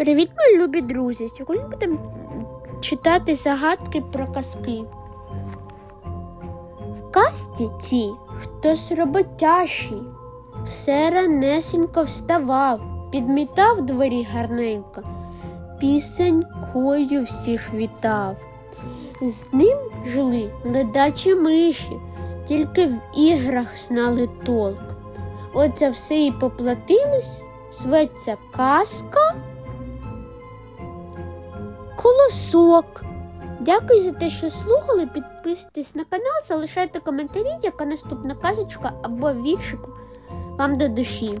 Привіт, мої любі друзі! Сьогодні будемо читати загадки про казки. В казці цій хтось роботящий, все ранесенько вставав, підмітав двері гарненько, пісенькою всіх вітав. З ним жили ледачі миші, тільки в іграх знали толк. За все і поплатились, зветься казка. Колосок. Дякую за те, що слухали. Підписуйтесь на канал, залишайте коментарі, яка наступна казочка або віршик вам до душі.